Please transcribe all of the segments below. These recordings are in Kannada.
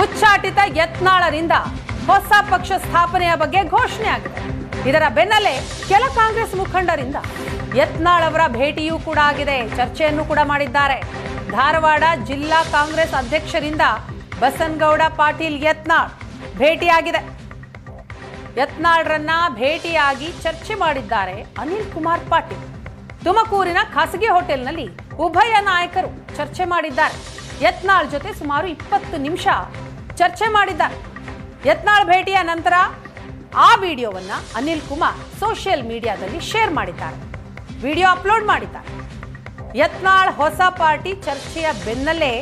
ಉಚ್ಚಾಟಿತ ಯತ್ನಾಳರಿಂದ ಹೊಸ ಪಕ್ಷ ಸ್ಥಾಪನೆಯ ಬಗ್ಗೆ ಘೋಷಣೆ ಆಗಿದೆ. ಇದರ ಬೆನ್ನಲ್ಲೇ ಕೆಲ ಕಾಂಗ್ರೆಸ್ ಮುಖಂಡರಿಂದ ಯತ್ನಾಳ್ ಅವರ ಭೇಟಿಯೂ ಕೂಡ ಆಗಿದೆ. ಚರ್ಚೆಯನ್ನು ಕೂಡ ಮಾಡಿದ್ದಾರೆ. ಧಾರವಾಡ ಜಿಲ್ಲಾ ಕಾಂಗ್ರೆಸ್ ಅಧ್ಯಕ್ಷರಿಂದ ಬಸನ್ಗೌಡ ಪಾಟೀಲ್ ಯತ್ನಾಳ್ ಭೇಟಿಯಾಗಿದೆ. ಯತ್ನಾಳ್ರನ್ನ ಭೇಟಿಯಾಗಿ ಚರ್ಚೆ ಮಾಡಿದ್ದಾರೆ ಅನಿಲ್ ಕುಮಾರ್ ಪಾಟೀಲ್. ತುಮಕೂರಿನ ಖಾಸಗಿ ಹೋಟೆಲ್ನಲ್ಲಿ ಉಭಯ ನಾಯಕರು ಚರ್ಚೆ ಮಾಡಿದ್ದಾರೆ. ಯತ್ನಾಳ್ ಜೊತೆ ಸುಮಾರು ಇಪ್ಪತ್ತು ನಿಮಿಷ ಚರ್ಚೆ ಮಾಡಿದ್ದ. ಯತ್ನಾಳ್ ಭೇಟಿಯ ನಂತರ ಆ ವಿಡಿಯೋವನ್ನು ಅನಿಲ್ ಕುಮಾರ್ ಸೋಷಿಯಲ್ ಮೀಡಿಯಾದಲ್ಲಿ ಶೇರ್ ಮಾಡಿದ್ದಾರೆ. ವಿಡಿಯೋ ಅಪ್ಲೋಡ್ ಮಾಡಿದ್ದಾರೆ. ಯತ್ನಾಳ್ ಹೊಸ ಪಾರ್ಟಿ ಚರ್ಚೆಯ ಬೆನ್ನಲ್ಲೇ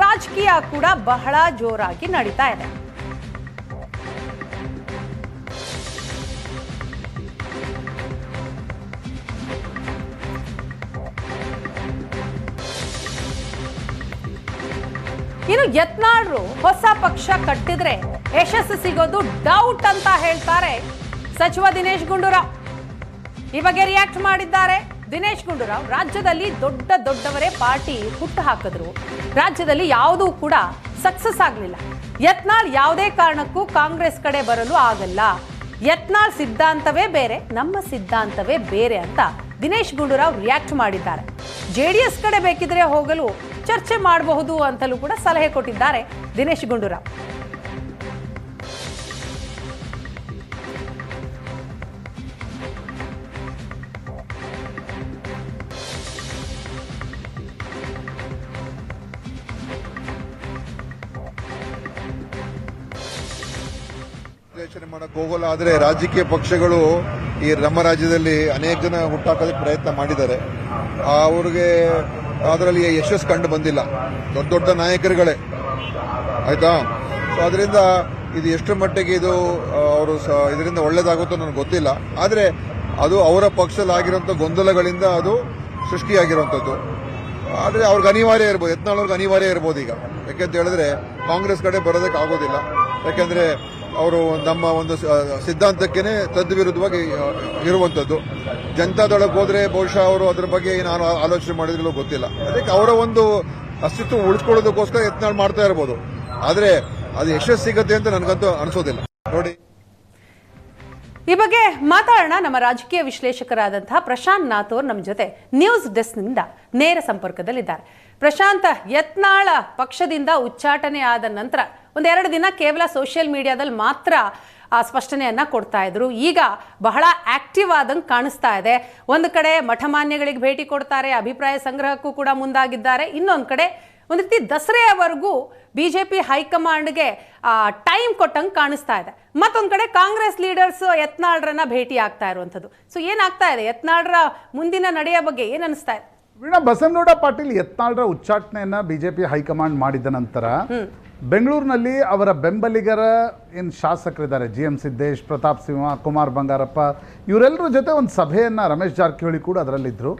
ರಾಜಕೀಯ ಕೂಡ ಬಹಳ ಜೋರಾಗಿ ನಡೀತಾ ಇದೆ. ಇನ್ನು ಯತ್ನಾಳ್ರು ಹೊಸ ಪಕ್ಷ ಕಟ್ಟಿದ್ರೆ ಯಶಸ್ಸು ಸಿಗೋದು ಡೌಟ್ ಅಂತ ಹೇಳ್ತಾರೆ ಸಚಿವ ದಿನೇಶ್ ಗುಂಡೂರಾವ್. ಈ ಬಗ್ಗೆ ರಿಯಾಕ್ಟ್ ಮಾಡಿದ್ದಾರೆ. ದಿನೇಶ್ ಗುಂಡೂರಾವ್ ರಾಜ್ಯದಲ್ಲಿ ದೊಡ್ಡ ದೊಡ್ಡವರೇ ಪಾರ್ಟಿ ಹುಟ್ಟು ಹಾಕಿದ್ರು. ರಾಜ್ಯದಲ್ಲಿ ಯಾವುದೂ ಕೂಡ ಸಕ್ಸಸ್ ಆಗಲಿಲ್ಲ. ಯತ್ನಾಳ್ ಯಾವುದೇ ಕಾರಣಕ್ಕೂ ಕಾಂಗ್ರೆಸ್ ಕಡೆ ಬರಲು ಆಗಲ್ಲ. ಯತ್ನಾಳ್ ಸಿದ್ಧಾಂತವೇ ಬೇರೆ, ನಮ್ಮ ಸಿದ್ಧಾಂತವೇ ಬೇರೆ ಅಂತ ದಿನೇಶ್ ಗುಂಡೂರಾವ್ ರಿಯಾಕ್ಟ್ ಮಾಡಿದ್ದಾರೆ. ಜೆಡಿಎಸ್ ಕಡೆ ಬೇಕಿದ್ರೆ ಹೋಗಲು ಚರ್ಚೆ ಮಾಡಬಹುದು ಅಂತಲೂ ಕೂಡ ಸಲಹೆ ಕೊಟ್ಟಿದ್ದಾರೆ ದಿನೇಶ್ ಗುಂಡೂರಾವ್. ಮಾಡಕ್ ಹೋಗಲ್ಲ ಆದ್ರೆ ರಾಜಕೀಯ ಪಕ್ಷಗಳು ಈ ನಮ್ಮ ರಾಜ್ಯದಲ್ಲಿ ಅನೇಕ ಜನ ಹುಟ್ಟಾಕೋದಕ್ಕೆ ಪ್ರಯತ್ನ ಮಾಡಿದ್ದಾರೆ. ಅವ್ರಿಗೆ ಅದರಲ್ಲಿ ಯಶಸ್ಸು ಕಂಡು ಬಂದಿಲ್ಲ. ದೊಡ್ಡ ದೊಡ್ಡ ನಾಯಕರುಗಳೇ. ಆಯ್ತಾ? ಸೊ ಅದರಿಂದ ಇದು ಎಷ್ಟು ಮಟ್ಟಿಗೆ ಇದು ಅವರು ಇದರಿಂದ ಒಳ್ಳೇದಾಗುತ್ತೋ ನನಗೆ ಗೊತ್ತಿಲ್ಲ. ಆದರೆ ಅದು ಅವರ ಪಕ್ಷದಲ್ಲಿ ಆಗಿರುವಂಥ ಗೊಂದಲಗಳಿಂದ ಅದು ಸೃಷ್ಟಿಯಾಗಿರುವಂಥದ್ದು. ಆದರೆ ಅವ್ರಿಗೆ ಅನಿವಾರ್ಯ ಇರ್ಬೋದು ಯತ್ನಾಳ್ ಅನಿವಾರ್ಯ ಇರ್ಬೋದು ಈಗ. ಯಾಕೆಂತ ಹೇಳಿದ್ರೆ ಕಾಂಗ್ರೆಸ್ ಕಡೆ ಬರೋದಕ್ಕೆ ಆಗೋದಿಲ್ಲ ಯಾಕೆಂದ್ರೆ ಅವರು ನಮ್ಮ ಒಂದು ಸಿದ್ಧಾಂತಕ್ಕೇನೆ ತದ್ವಿರುದ್ಧವಾಗಿ ಇರುವಂತದ್ದು ಜನತಾದೊಳಗೆ ಹೋದ್ರೆ ಬಹುಶಃ ಅವರು ಅದ್ರ ಬಗ್ಗೆ ನಾನು ಆಲೋಚನೆ ಮಾಡಿದ್ರೂ ಗೊತ್ತಿಲ್ಲ. ಅದಕ್ಕೆ ಅವರ ಒಂದು ಅಸ್ತಿತ್ವ ಉಳಿಸ್ಕೊಳ್ಳೋದಕ್ಕೋಸ್ಕರ ಯತ್ನ ಮಾಡ್ತಾ ಇರ್ಬೋದು. ಆದ್ರೆ ಅದು ಯಶಸ್ಸು ಸಿಗುತ್ತೆ ಅಂತ ನನಗಂತೂ ಅನ್ಸೋದಿಲ್ಲ. ನೋಡಿ. ಈ ಬಗ್ಗೆ ಮಾತಾಡೋಣ ನಮ್ಮ ರಾಜಕೀಯ ವಿಶ್ಲೇಷಕರಾದಂತಹ ಪ್ರಶಾಂತ್ ನಾಥೋರ್ ನಮ್ಮ ಜೊತೆ. ನ್ಯೂಸ್ ಡೆಸ್ಕ್ನಿಂದ ನೇರ ಸಂಪರ್ಕದಲ್ಲಿದ್ದಾರೆ. ಪ್ರಶಾಂತ್ ಯತ್ನಾಳ ಪಕ್ಷದಿಂದ ಉಚ್ಚಾಟನೆ ಆದ ನಂತರ ಒಂದೆರಡು ದಿನ ಕೇವಲ ಸೋಷಿಯಲ್ ಮೀಡಿಯಾದಲ್ಲಿ ಮಾತ್ರ, ಆ, ಸ್ಪಷ್ಟನೆಯನ್ನು ಕೊಡ್ತಾ ಇದ್ರು. ಈಗ ಬಹಳ ಆಕ್ಟಿವ್ ಆದಂಗೆ ಕಾಣಿಸ್ತಾ ಇದೆ. ಒಂದು ಕಡೆ ಮಠಮಾನ್ಯಗಳಿಗೆ ಭೇಟಿ ಕೊಡ್ತಾರೆ, ಅಭಿಪ್ರಾಯ ಸಂಗ್ರಹಕ್ಕೂ ಕೂಡ ಮುಂದಾಗಿದ್ದಾರೆ. ಇನ್ನೊಂದು ಕಡೆ ಒಂದು ರೀತಿ ದಸರೆಯವರೆಗೂ ಬಿ ಜೆ ಪಿ ಹೈಕಮಾಂಡ್ಗೆ ಟೈಮ್ ಕೊಟ್ಟಂಗೆ ಕಾಣಿಸ್ತಾ ಇದೆ. ಮತ್ತೊಂದು ಕಡೆ ಕಾಂಗ್ರೆಸ್ ಲೀಡರ್ಸ್ ಯತ್ನಾಳ್ರನ್ನ ಭೇಟಿ ಆಗ್ತಾ ಇರುವಂಥದ್ದು. ಸೊ, ಏನಾಗ್ತಾ ಇದೆ? ಯತ್ನಾಳ್ರ ಮುಂದಿನ ನಡೆಯ ಬಗ್ಗೆ ಏನು ಅನಿಸ್ತಾ ಇದೆ? ವೀಣಾ ಬಸನಗೌಡ ಪಾಟೀಲ್ ಯತ್ನಾಳ್ರ ಉಚ್ಚಾಟನೆಯನ್ನ ಬಿಜೆಪಿ ಹೈಕಮಾಂಡ್ ಮಾಡಿದ ನಂತರ ಬೆಂಗಳೂರಿನಲ್ಲಿ ಅವರ ಬೆಂಬಲಿಗರ ಏನು ಶಾಸಕರಿದ್ದಾರೆ? ಜಿ ಎಂ ಸಿದ್ದೇಶ್ ಪ್ರತಾಪ್ ಸಿಂಹ ಕುಮಾರ್ ಬಂಗಾರಪ್ಪ ಇವರೆಲ್ಲರ ಜೊತೆ ಒಂದು ಸಭೆಯನ್ನು ರಮೇಶ್ ಜಾರಕಿಹೊಳಿ ಕೂಡ ಅದರಲ್ಲಿದ್ದರು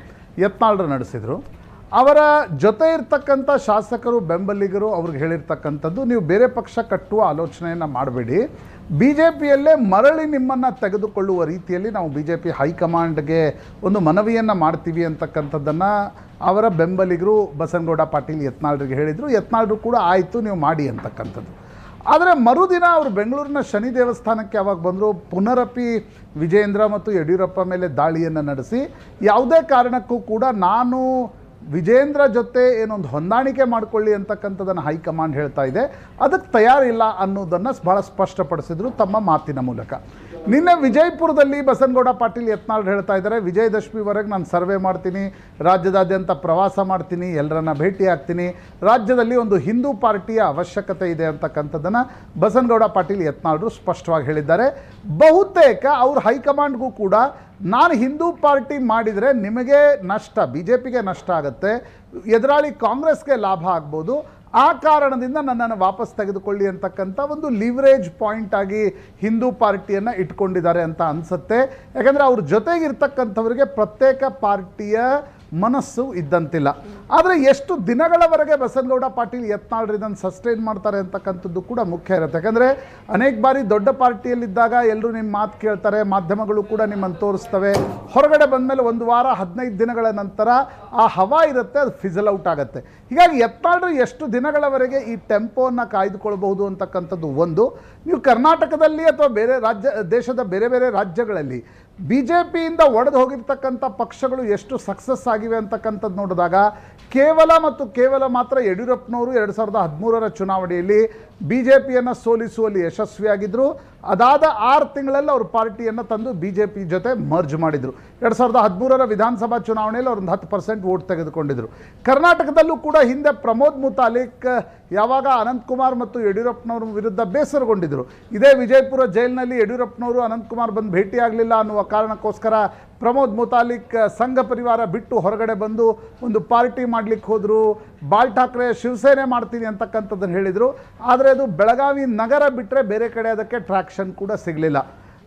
ಯತ್ನಾಳ್ರು ನಡೆಸಿದರು. ಅವರ ಜೊತೆ ಇರ್ತಕ್ಕಂಥ ಶಾಸಕರು, ಬೆಂಬಲಿಗರು ಅವ್ರಿಗೆ ಹೇಳಿರ್ತಕ್ಕಂಥದ್ದು, ನೀವು ಬೇರೆ ಪಕ್ಷ ಕಟ್ಟುವ ಆಲೋಚನೆಯನ್ನು ಮಾಡಬೇಡಿ. ಬಿ ಜೆ ಪಿಯಲ್ಲೇ ಮರಳಿ ನಿಮ್ಮನ್ನು ತೆಗೆದುಕೊಳ್ಳುವ ರೀತಿಯಲ್ಲಿ ನಾವು ಬಿ ಜೆ ಪಿ ಹೈಕಮಾಂಡ್ಗೆ ಒಂದು ಮನವಿಯನ್ನು ಮಾಡ್ತೀವಿ ಅಂತಕ್ಕಂಥದ್ದನ್ನು ಅವರ ಬೆಂಬಲಿಗರು ಬಸನಗೌಡ ಪಾಟೀಲ್ ಯತ್ನಾಳ್ರಿಗೆ ಹೇಳಿದರು. ಯತ್ನಾಳ್ರು ಕೂಡ ಆಯಿತು, ನೀವು ಮಾಡಿ ಅಂತಕ್ಕಂಥದ್ದು. ಆದರೆ ಮರುದಿನ ಅವರು ಬೆಂಗಳೂರಿನ ಶನಿ ದೇವಸ್ಥಾನಕ್ಕೆ ಯಾವಾಗ ಬಂದರು, ಪುನರಪಿ ವಿಜೇಂದ್ರ ಮತ್ತು ಯಡಿಯೂರಪ್ಪ ಮೇಲೆ ದಾಳಿಯನ್ನು ನಡೆಸಿ, ಯಾವುದೇ ಕಾರಣಕ್ಕೂ ಕೂಡ ನಾನು ವಿಜೇಂದ್ರ ಜೊತೆ ಏನೊಂದು ಹೊಂದಾಣಿಕೆ ಮಾಡಿಕೊಳ್ಳಿ ಅಂತಕ್ಕಂಥದ್ದನ್ನು ಹೈಕಮಾಂಡ್ ಹೇಳ್ತಾ ಇದೆ. ಅದಕ್ಕೆ ತಯಾರಿಲ್ಲ ಅನ್ನೋದನ್ನು ಭಾಳ ಸ್ಪಷ್ಟಪಡಿಸಿದ್ರು ತಮ್ಮ ಮಾತಿನ ಮೂಲಕ. ನಿನ್ನೆ ವಿಜಯಪುರದಲ್ಲಿ ಬಸನಗೌಡ ಪಾಟೀಲ್ ಯತ್ನಾಳ್ ಹೇಳ್ತಾ ಇದ್ದಾರೆ, ವಿಜಯದಶಮಿವರೆಗೆ ನಾನು ಸರ್ವೆ ಮಾಡ್ತೀನಿ, ರಾಜ್ಯದಾದ್ಯಂತ ಪ್ರವಾಸ ಮಾಡ್ತೀನಿ ಎಲ್ಲರನ್ನ ಭೇಟಿ ಆಗ್ತೀನಿ, ರಾಜ್ಯದಲ್ಲಿ ಒಂದು ಹಿಂದೂ ಪಾರ್ಟಿಯ ಅವಶ್ಯಕತೆ ಇದೆ ಅಂತಕ್ಕಂಥದ್ದನ್ನು ಬಸನಗೌಡ ಪಾಟೀಲ್ ಯತ್ನಾಳ್ರು ಸ್ಪಷ್ಟವಾಗಿ ಹೇಳಿದ್ದಾರೆ. ಬಹುತೇಕ ಅವ್ರ ಹೈಕಮಾಂಡ್ಗೂ ಕೂಡ ನಾನು ಹಿಂದೂ ಪಾರ್ಟಿ ಮಾಡಿದರೆ ನಿಮಗೆ ನಷ್ಟ ಬಿ ನಷ್ಟ ಆಗುತ್ತೆ, ಎದುರಾಳಿ ಕಾಂಗ್ರೆಸ್ಗೆ ಲಾಭ ಆಗ್ಬೋದು ಆ ಕಾರಣದಿಂದ ನನ್ನನ್ನು ವಾಪಸ್ ತೆಗೆದುಕೊಳ್ಳಿ ಅಂತಕ್ಕಂಥ ಒಂದು ಲಿವರೇಜ್ ಪಾಯಿಂಟ್ ಆಗಿ ಹಿಂದೂ ಪಾರ್ಟಿಯನ್ನು ಇಟ್ಕೊಂಡಿದ್ದಾರೆ ಅಂತ ಅನಿಸುತ್ತೆ. ಯಾಕಂದರೆ ಅವ್ರ ಜೊತೆಗಿರ್ತಕ್ಕಂಥವ್ರಿಗೆ ಪ್ರತ್ಯೇಕ ಪಾರ್ಟಿಯ ಮನಸ್ಸು ಇದ್ದಂತಿಲ್ಲ. ಆದರೆ ಎಷ್ಟು ದಿನಗಳವರೆಗೆ ಬಸನಗೌಡ ಪಾಟೀಲ್ ಯತ್ನಾಳ್ರು ಇದನ್ನು ಸಸ್ಟೈನ್ ಮಾಡ್ತಾರೆ ಅಂತಕ್ಕಂಥದ್ದು ಕೂಡ ಮುಖ್ಯ ಇರುತ್ತೆ. ಯಾಕಂದರೆ ಅನೇಕ ಬಾರಿ ದೊಡ್ಡ ಪಾರ್ಟಿಯಲ್ಲಿದ್ದಾಗ ಎಲ್ಲರೂ ನಿಮ್ಮ ಮಾತು ಕೇಳ್ತಾರೆ, ಮಾಧ್ಯಮಗಳು ಕೂಡ ನಿಮ್ಮನ್ನು ತೋರಿಸ್ತವೆ. ಹೊರಗಡೆ ಬಂದಮೇಲೆ ಒಂದು ವಾರ, ಹದಿನೈದು ದಿನಗಳ ನಂತರ ಆ ಹವಾ ಇರುತ್ತೆ, ಅದು ಫಿಸಲ್ ಔಟ್ ಆಗುತ್ತೆ. ಹೀಗಾಗಿ ಯತ್ನಾಳ್ರು ಎಷ್ಟು ದಿನಗಳವರೆಗೆ ಈ ಟೆಂಪೋನ ಕಾಯ್ದುಕೊಳ್ಳಬಹುದು ಅಂತಕ್ಕಂಥದ್ದು ಒಂದು. ನೀವು ಕರ್ನಾಟಕದಲ್ಲಿ ಅಥವಾ ಬೇರೆ ರಾಜ್ಯ, ದೇಶದ ಬೇರೆ ಬೇರೆ ರಾಜ್ಯಗಳಲ್ಲಿ ಬಿ ಜೆ ಪಿಯಿಂದ ಒಡೆದು ಹೋಗಿರ್ತಕ್ಕಂಥ ಪಕ್ಷಗಳು ಎಷ್ಟು ಸಕ್ಸಸ್ ಆಗಿವೆ ಅಂತಕ್ಕಂಥದ್ದು ನೋಡಿದಾಗ ಕೇವಲ ಮತ್ತು ಕೇವಲ ಮಾತ್ರ ಯಡಿಯೂರಪ್ಪನವರು ಎರಡು ಸಾವಿರದ ಹದಿಮೂರರ ಚುನಾವಣೆಯಲ್ಲಿ ಬಿ ಜೆ ಪಿಯನ್ನು ಸೋಲಿಸುವಲ್ಲಿ ಯಶಸ್ವಿಯಾಗಿದ್ದರು ಅದಾದ ಆರು ತಿಂಗಳಲ್ಲಿ ಅವರು ಪಾರ್ಟಿಯನ್ನು ತಂದು ಬಿ ಜೆ ಪಿ ಜೊತೆ ಮರ್ಜ್ ಮಾಡಿದರು. ಎರಡು ಸಾವಿರದ ಹದಿಮೂರರ ವಿಧಾನಸಭಾ ಚುನಾವಣೆಯಲ್ಲಿ ಅವ್ರೊಂದು ಹತ್ತು ಪರ್ಸೆಂಟ್ ವೋಟ್ ತೆಗೆದುಕೊಂಡಿದ್ರು. ಕರ್ನಾಟಕದಲ್ಲೂ ಕೂಡ ಹಿಂದೆ ಪ್ರಮೋದ್ ಮುತಾಲಿಕ್, ಯಾವಾಗ ಅನಂತಕುಮಾರ್ ಮತ್ತು ಯಡಿಯೂರಪ್ಪನವ್ರ ವಿರುದ್ಧ ಬೇಸರಗೊಂಡಿದ್ದರು ಇದೇ ವಿಜಯಪುರ ಜೈಲಿನಲ್ಲಿ ಯಡಿಯೂರಪ್ಪನವರು ಅನಂತಕುಮಾರ್ ಬಂದು ಭೇಟಿಯಾಗಲಿಲ್ಲ ಅನ್ನುವ ಕಾರಣಕ್ಕೋಸ್ಕರ ಪ್ರಮೋದ್ ಮುತಾಲಿಕ್ ಸಂಘ ಪರಿವಾರ ಬಿಟ್ಟು ಹೊರಗಡೆ ಬಂದು ಒಂದು ಪಾರ್ಟಿ ಮಾಡ್ಲಿಕ್ಕೆ ಹೋದರು. ಬಾಲ್ ಠಾಕ್ರೆ, ಶಿವಸೇನೆ ಮಾಡ್ತೀನಿ ಅಂತಕ್ಕಂಥದ್ದನ್ನು ಹೇಳಿದರು. ಆದರೆ ಅದು ಬೆಳಗಾವಿ ನಗರ ಬಿಟ್ಟರೆ ಬೇರೆ ಕಡೆ ಅದಕ್ಕೆ ಟ್ರ್ಯಾಕ್ಷನ್ ಕೂಡ ಸಿಗಲಿಲ್ಲ.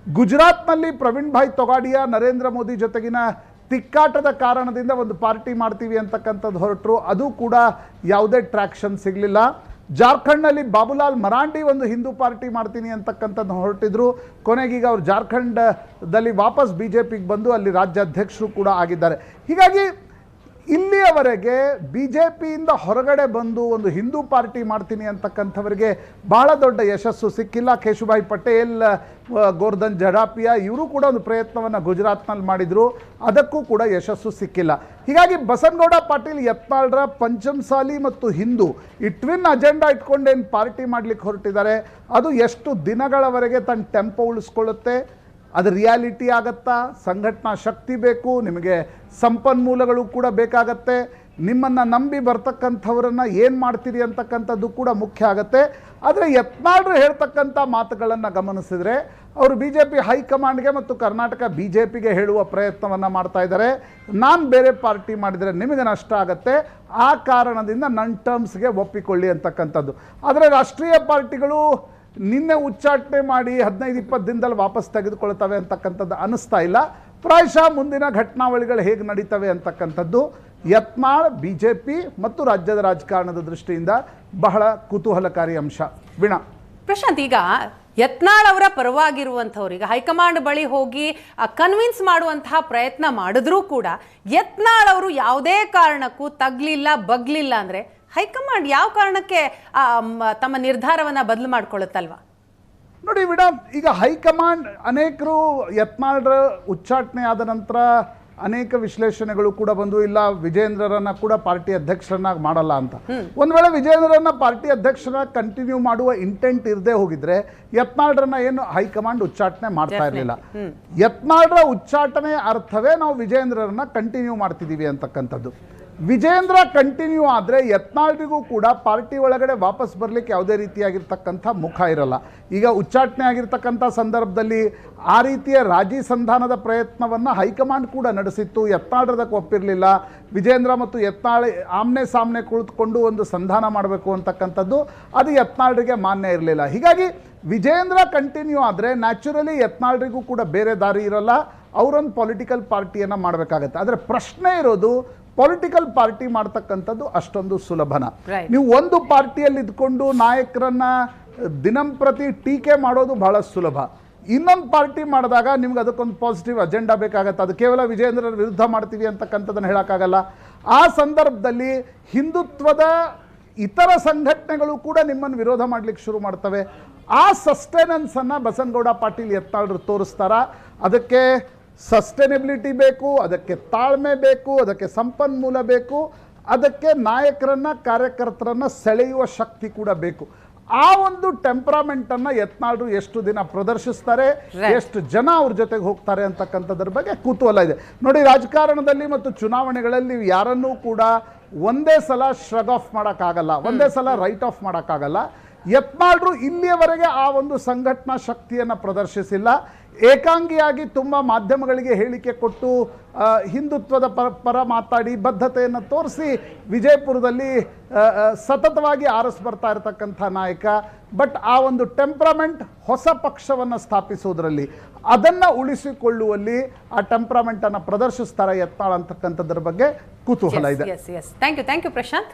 ಗುಜರಾತ್ನಲ್ಲಿ ಪ್ರವೀಣ್ ಭಾಯ್ ತೊಗಾಡಿಯಾ, ನರೇಂದ್ರ ಮೋದಿ ಜೊತೆಗಿನ ತಿಕ್ಕಾಟದ ಕಾರಣದಿಂದ ಒಂದು ಪಾರ್ಟಿ ಮಾಡ್ತೀವಿ ಅಂತಕ್ಕಂಥದ್ದು ಹೊರಟರು. ಅದು ಕೂಡ ಯಾವುದೇ ಟ್ರ್ಯಾಕ್ಷನ್ ಸಿಗಲಿಲ್ಲ. ಜಾರ್ಖಂಡ್ನಲ್ಲಿ ಬಾಬುಲಾಲ್ ಮರಾಂಡಿ ಒಂದು ಹಿಂದೂ ಪಾರ್ಟಿ ಮಾಡ್ತೀನಿ ಅಂತಕ್ಕಂಥದ್ದು ಹೊರಟಿದ್ರು. ಕೊನೆಗೀಗ ಅವರು ಜಾರ್ಖಂಡ್ದಲ್ಲಿ ವಾಪಸ್ ಬಿ ಜೆ ಪಿಗೆ ಬಂದು ಅಲ್ಲಿ ರಾಜ್ಯಾಧ್ಯಕ್ಷರು ಕೂಡ ಆಗಿದ್ದಾರೆ. ಹೀಗಾಗಿ ಇಲ್ಲಿಯವರೆಗೆ ಬಿ ಜೆ ಪಿಯಿಂದ ಹೊರಗಡೆ ಬಂದು ಒಂದು ಹಿಂದೂ ಪಾರ್ಟಿ ಮಾಡ್ತೀನಿ ಅಂತಕ್ಕಂಥವರಿಗೆ ಭಾಳ ದೊಡ್ಡ ಯಶಸ್ಸು ಸಿಕ್ಕಿಲ್ಲ. ಕೇಶುಭಾಯ್ ಪಟೇಲ್ ಗೋರ್ಧನ್ ಜಡಾಪಿಯಾ ಇವರು ಕೂಡ ಒಂದು ಪ್ರಯತ್ನವನ್ನು ಗುಜರಾತ್ನಲ್ಲಿ ಮಾಡಿದರು. ಅದಕ್ಕೂ ಕೂಡ ಯಶಸ್ಸು ಸಿಕ್ಕಿಲ್ಲ. ಹೀಗಾಗಿ ಬಸನಗೌಡ ಪಾಟೀಲ್, ಯತ್ನಾಳ್ರ, ಪಂಚಮಸಾಲಿ ಮತ್ತು ಹಿಂದೂ ಈ ಟ್ವಿನ್ ಅಜೆಂಡಾ ಇಟ್ಕೊಂಡೇನು ಪಾರ್ಟಿ ಮಾಡಲಿಕ್ಕೆ ಹೊರಟಿದ್ದಾರೆ, ಅದು ಎಷ್ಟು ದಿನಗಳವರೆಗೆ ತನ್ನ ಟೆಂಪೋ ಉಳಿಸ್ಕೊಳ್ಳುತ್ತೆ ಅದು ರಿಯಾಲಿಟಿ ಆಗತ್ತಾ? ಸಂಘಟನಾ ಶಕ್ತಿ ಬೇಕು, ನಿಮಗೆ ಸಂಪನ್ಮೂಲಗಳು ಕೂಡ ಬೇಕಾಗತ್ತೆ. ನಿಮ್ಮನ್ನು ನಂಬಿ ಬರ್ತಕ್ಕಂಥವ್ರನ್ನ ಏನು ಮಾಡ್ತೀರಿ ಅಂತಕ್ಕಂಥದ್ದು ಕೂಡ ಮುಖ್ಯ ಆಗುತ್ತೆ. ಆದರೆ ಯತ್ನಾಳ್ರು ಹೇಳ್ತಕ್ಕಂಥ ಮಾತುಗಳನ್ನು ಗಮನಿಸಿದರೆ ಅವರು ಬಿ ಜೆ ಪಿ ಹೈಕಮಾಂಡ್ಗೆ ಮತ್ತು ಕರ್ನಾಟಕ ಬಿ ಜೆ ಪಿಗೆ ಹೇಳುವ ಪ್ರಯತ್ನವನ್ನು ಮಾಡ್ತಾ ಇದ್ದಾರೆ. ನಾನು ಬೇರೆ ಪಾರ್ಟಿ ಮಾಡಿದರೆ ನಿಮಗೆ ನಷ್ಟ ಆಗುತ್ತೆ. ಆ ಕಾರಣದಿಂದ ನನ್ನ ಟರ್ಮ್ಸ್ಗೆ ಒಪ್ಪಿಕೊಳ್ಳಿ ಅಂತಕ್ಕಂಥದ್ದು. ಆದರೆ ರಾಷ್ಟ್ರೀಯ ಪಾರ್ಟಿಗಳು ನಿನ್ನೆ ಉಚ್ಚಾಟನೆ ಮಾಡಿ ಹದಿನೈದು, ಇಪ್ಪತ್ತು ದಿನದಲ್ಲಿ ವಾಪಸ್ ತೆಗೆದುಕೊಳ್ತವೆ ಅಂತಕ್ಕಂಥದ್ದು ಅನ್ನಿಸ್ತಾ ಇಲ್ಲ. ಪ್ರಾಯಶಃ ಮುಂದಿನ ಘಟನಾವಳಿಗಳು ಹೇಗೆ ನಡೀತವೆ ಅಂತಕ್ಕಂಥದ್ದು ಯತ್ನಾಳ್ ಬಿ ಜೆ ಪಿ ಮತ್ತು ರಾಜ್ಯದ ರಾಜಕಾರಣದ ದೃಷ್ಟಿಯಿಂದ ಬಹಳ ಕುತೂಹಲಕಾರಿ ಅಂಶ. ವೀಣಾ. ಪ್ರಶಾಂತ್, ಈಗ ಯತ್ನಾಳ್ ಅವರ ಪರವಾಗಿರುವಂಥವ್ರು, ಈಗ ಹೈಕಮಾಂಡ್ ಬಳಿ ಹೋಗಿ ಕನ್ವಿನ್ಸ್ ಮಾಡುವಂತಹ ಪ್ರಯತ್ನ ಮಾಡಿದ್ರೂ ಕೂಡ ಯತ್ನಾಳ್ ಅವರು ಯಾವುದೇ ಕಾರಣಕ್ಕೂ ತಗ್ಲಿಲ್ಲ, ಬಗ್ಲಿಲ್ಲ ಅಂದ್ರೆ ಹೈಕಮಾಂಡ್ ಯಾವ ಕಾರಣಕ್ಕೆ ತಮ್ಮ ನಿರ್ಧಾರವನ್ನ ಬದಲು ಮಾಡ್ಕೊಳ್ಳುತ್ತಲ್ವಾ? ನೋಡಿ ಮೇಡಮ್ ಈಗ ಹೈಕಮಾಂಡ್ ಅನೇಕರು ಯತ್ನಾಳ್ರ ಉಚ್ಚಾಟನೆ ಆದ ನಂತರ ಅನೇಕ ವಿಶ್ಲೇಷಣೆಗಳು ಕೂಡ ಬಂದು ಇಲ್ಲ ವಿಜೇಂದ್ರರನ್ನ ಕೂಡ ಪಾರ್ಟಿ ಅಧ್ಯಕ್ಷರನ್ನಾಗಿ ಮಾಡಲ್ಲ ಅಂತ. ಒಂದು ವೇಳೆ ವಿಜೇಂದ್ರರನ್ನ ಪಾರ್ಟಿ ಅಧ್ಯಕ್ಷರ ಕಂಟಿನ್ಯೂ ಮಾಡುವ ಇಂಟೆಂಟ್ ಇರದೇ ಹೋಗಿದ್ರೆ ಯತ್ನಾಳ್ರನ್ನ ಏನು ಹೈಕಮಾಂಡ್ ಉಚ್ಚಾಟನೆ ಮಾಡ್ತಾ ಇರಲಿಲ್ಲ. ಯತ್ನಾಳ್ರ ಉಚ್ಚಾಟನೆ ಅರ್ಥವೇ ನಾವು ವಿಜೇಂದ್ರರನ್ನ ಕಂಟಿನ್ಯೂ ಮಾಡ್ತಿದ್ದೀವಿ ಅಂತಕ್ಕಂಥದ್ದು. ವಿಜೇಂದ್ರ ಕಂಟಿನ್ಯೂ ಆದರೆ ಯತ್ನಾಳ್ರಿಗೂ ಕೂಡ ಪಾರ್ಟಿ ಒಳಗಡೆ ವಾಪಸ್ ಬರಲಿಕ್ಕೆ ಯಾವುದೇ ರೀತಿಯಾಗಿರ್ತಕ್ಕಂಥ ಮುಖ ಇರಲ್ಲ. ಈಗ ಉಚ್ಚಾಟನೆ ಆಗಿರ್ತಕ್ಕಂಥ ಸಂದರ್ಭದಲ್ಲಿ ಆ ರೀತಿಯ ರಾಜಿ ಸಂಧಾನದ ಪ್ರಯತ್ನವನ್ನು ಹೈಕಮಾಂಡ್ ಕೂಡ ನಡೆಸಿತ್ತು. ಯತ್ನಾಳ್ರದಕ್ಕೆ ಒಪ್ಪಿರಲಿಲ್ಲ ವಿಜೇಂದ್ರ ಮತ್ತು ಯತ್ನಾಳ್ ಆಮ್ನೆ ಸಾಮ್ನೆ ಕುಳಿತುಕೊಂಡು ಒಂದು ಸಂಧಾನ ಮಾಡಬೇಕು ಅಂತಕ್ಕಂಥದ್ದು ಅದು ಯತ್ನಾಳ್ರಿಗೆ ಮಾನ್ಯ ಇರಲಿಲ್ಲ. ಹೀಗಾಗಿ ವಿಜೇಂದ್ರ ಕಂಟಿನ್ಯೂ ಆದರೆ ನ್ಯಾಚುರಲಿ ಯತ್ನಾಳ್ರಿಗೂ ಕೂಡ ಬೇರೆ ದಾರಿ ಇರಲ್ಲ. ಅವರೊಂದು ಪೊಲಿಟಿಕಲ್ ಪಾರ್ಟಿಯನ್ನು ಮಾಡಬೇಕಾಗತ್ತೆ. ಆದರೆ ಪ್ರಶ್ನೆ ಇರೋದು ಪೊಲಿಟಿಕಲ್ ಪಾರ್ಟಿ ಮಾಡ್ತಕ್ಕಂಥದ್ದು ಅಷ್ಟೊಂದು ಸುಲಭನ. ನೀವು ಒಂದು ಪಾರ್ಟಿಯಲ್ಲಿ ಇದ್ಕೊಂಡು ನಾಯಕರನ್ನ ದಿನಂಪ್ರತಿ ಟೀಕೆ ಮಾಡೋದು ಬಹಳ ಸುಲಭ. ಇನ್ನೊಂದು ಪಾರ್ಟಿ ಮಾಡಿದಾಗ ನಿಮ್ಗೆ ಅದಕ್ಕೊಂದು ಪಾಸಿಟಿವ್ ಅಜೆಂಡಾ ಬೇಕಾಗತ್ತೆ. ಅದು ಕೇವಲ ವಿಜೇಂದ್ರರ ವಿರುದ್ಧ ಮಾಡ್ತೀವಿ ಅಂತಕ್ಕಂಥದ್ದನ್ನು ಹೇಳೋಕ್ಕಾಗಲ್ಲ. ಆ ಸಂದರ್ಭದಲ್ಲಿ ಹಿಂದುತ್ವದ ಇತರ ಸಂಘಟನೆಗಳು ಕೂಡ ನಿಮ್ಮನ್ನು ವಿರೋಧ ಮಾಡಲಿಕ್ಕೆ ಶುರು ಮಾಡ್ತವೆ. ಆ ಸಸ್ಟೆನೆನ್ಸನ್ನು ಬಸನಗೌಡ ಪಾಟೀಲ್ ಎತ್ತಾಳರು ತೋರಿಸ್ತಾರ? ಅದಕ್ಕೆ ಸಸ್ಟೈನಬಿಲಿಟಿ ಬೇಕು ಅದಕ್ಕೆ ತಾಳ್ಮೆ ಬೇಕು ಅದಕ್ಕೆ ಸಂಪನ್ಮೂಲ ಬೇಕು ಅದಕ್ಕೆ ನಾಯಕರನ್ನ ಕಾರ್ಯಕರ್ತರನ್ನ ಸೆಳೆಯುವ ಶಕ್ತಿ ಕೂಡ ಬೇಕು. ಆ ಒಂದು ಟೆಂಪ್ರಾಮೆಂಟನ್ನು ಯತ್ನಾಳ್ರು ಎಷ್ಟು ದಿನ ಪ್ರದರ್ಶಿಸ್ತಾರೆ ಎಷ್ಟು ಜನ ಅವ್ರ ಜೊತೆಗೆ ಹೋಗ್ತಾರೆ ಅಂತಕ್ಕಂಥದ್ರ ಬಗ್ಗೆ ಕುತೂಹಲ ಇದೆ. ನೋಡಿ ರಾಜಕಾರಣದಲ್ಲಿ ಮತ್ತು ಚುನಾವಣೆಗಳಲ್ಲಿ ಯಾರನ್ನೂ ಕೂಡ ಒಂದೇ ಸಲ ಶ್ರಗ್ ಆಫ್ ಮಾಡೋಕ್ಕಾಗಲ್ಲ ಒಂದೇ ಸಲ ರೈಟ್ ಆಫ್ ಮಾಡೋಕ್ಕಾಗಲ್ಲ. ಯತ್ನಾಳ್ರು ಇಲ್ಲಿಯವರೆಗೆ ಆ ಒಂದು ಸಂಘಟನಾ ಶಕ್ತಿಯನ್ನು ಪ್ರದರ್ಶಿಸಿಲ್ಲ. ಏಕಾಂಗಿಯಾಗಿ ತುಂಬ ಮಾಧ್ಯಮಗಳಿಗೆ ಹೇಳಿಕೆ ಕೊಟ್ಟು ಹಿಂದುತ್ವದ ಪರ ಪರ ಮಾತಾಡಿ ಬದ್ಧತೆಯನ್ನು ತೋರಿಸಿ ವಿಜಯಪುರದಲ್ಲಿ ಸತತವಾಗಿ ಆರಿಸ್ ಬರ್ತಾ ಇರತಕ್ಕಂಥ ನಾಯಕ. ಬಟ್ ಆ ಒಂದು ಟೆಂಪ್ರಮೆಂಟ್ ಹೊಸ ಪಕ್ಷವನ್ನು ಸ್ಥಾಪಿಸೋದ್ರಲ್ಲಿ ಅದನ್ನು ಉಳಿಸಿಕೊಳ್ಳುವಲ್ಲಿ ಆ ಟೆಂಪ್ರಮೆಂಟನ್ನು ಪ್ರದರ್ಶಿಸ್ತಾರೆ ಯತ್ನಾಳ್ ಅಂತಕ್ಕಂಥದ್ರ ಬಗ್ಗೆ ಕುತೂಹಲ ಇದೆ. Thank you thank you Prashant